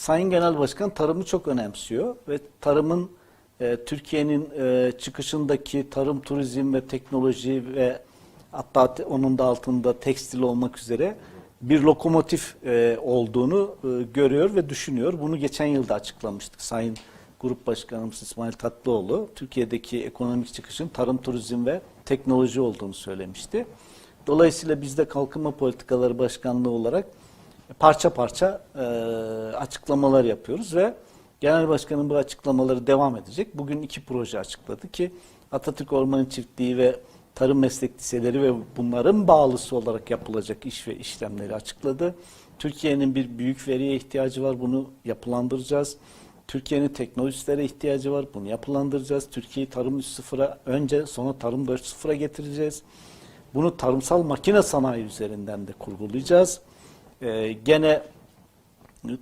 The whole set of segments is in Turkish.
Sayın Genel Başkan tarımı çok önemsiyor ve tarımın e, Türkiye'nin e, çıkışındaki tarım, turizm ve teknoloji ve hatta onun da altında tekstil olmak üzere bir lokomotif e, olduğunu e, görüyor ve düşünüyor. Bunu geçen yılda açıklamıştık. Sayın Grup Başkanımız İsmail Tatlıoğlu Türkiye'deki ekonomik çıkışın tarım, turizm ve teknoloji olduğunu söylemişti. Dolayısıyla biz de Kalkınma Politikaları Başkanlığı olarak parça parça e, açıklamalar yapıyoruz ve Genel Başkanın bu açıklamaları devam edecek. Bugün iki proje açıkladı ki Atatürk Orman Çiftliği ve Tarım Meslek Liseleri ve bunların bağlısı olarak yapılacak iş ve işlemleri açıkladı. Türkiye'nin bir büyük veriye ihtiyacı var. Bunu yapılandıracağız. Türkiye'nin teknolojilere ihtiyacı var. Bunu yapılandıracağız. Türkiye'yi tarım 3.0'a önce sonra tarım 4.0'a getireceğiz. Bunu tarımsal makine sanayi üzerinden de kurgulayacağız. Ee, gene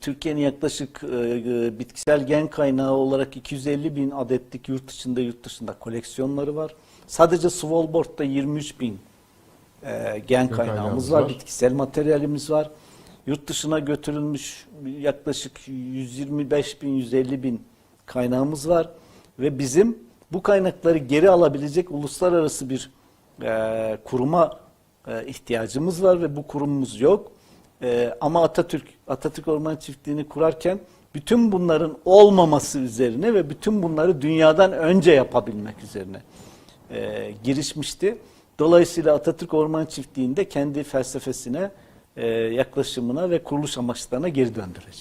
Türkiye'nin yaklaşık e, e, bitkisel gen kaynağı olarak 250 bin adetlik yurt içinde yurt dışında koleksiyonları var. Sadece Svalbard'da 23 bin e, gen kaynağımız kaynağımız var, var. bitkisel materyalimiz var. Yurt dışına götürülmüş yaklaşık 125 bin, 150 bin kaynağımız var. Ve bizim bu kaynakları geri alabilecek uluslararası bir e, kuruma e, ihtiyacımız var ve bu kurumumuz yok. E, ama Atatürk Atatürk Orman Çiftliği'ni kurarken bütün bunların olmaması üzerine ve bütün bunları dünyadan önce yapabilmek üzerine e, girişmişti. Dolayısıyla Atatürk Orman Çiftliği'nde kendi felsefesine, e, yaklaşımına ve kuruluş amaçlarına geri döndüreceğiz.